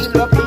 y lo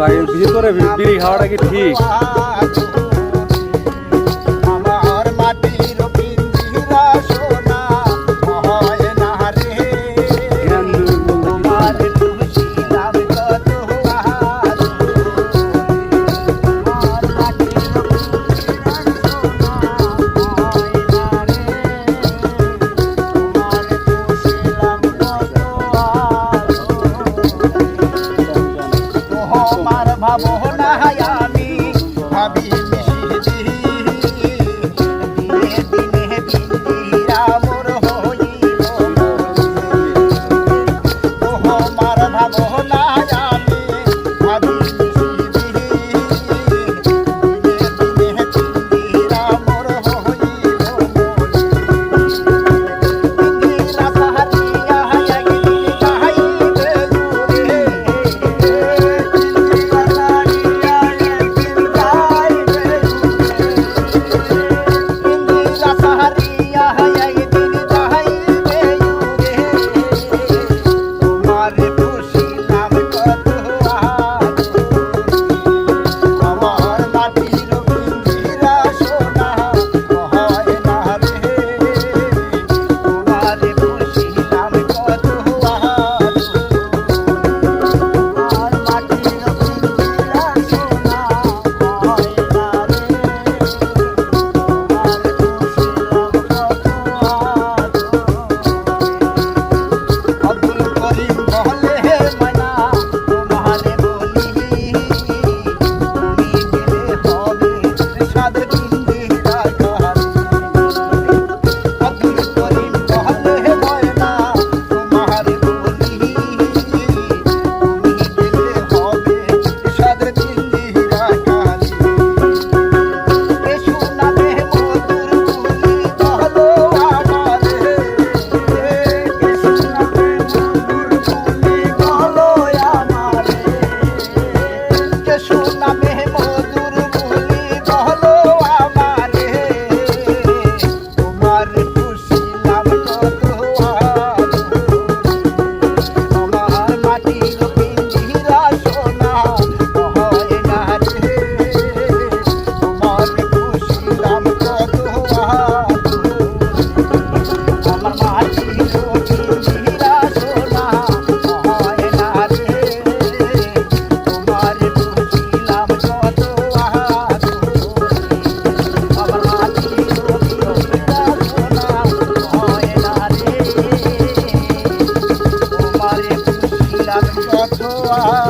ভাই এর ভিতরে বি- বিড়ি খাওয়াটা কি ঠিক? Bye.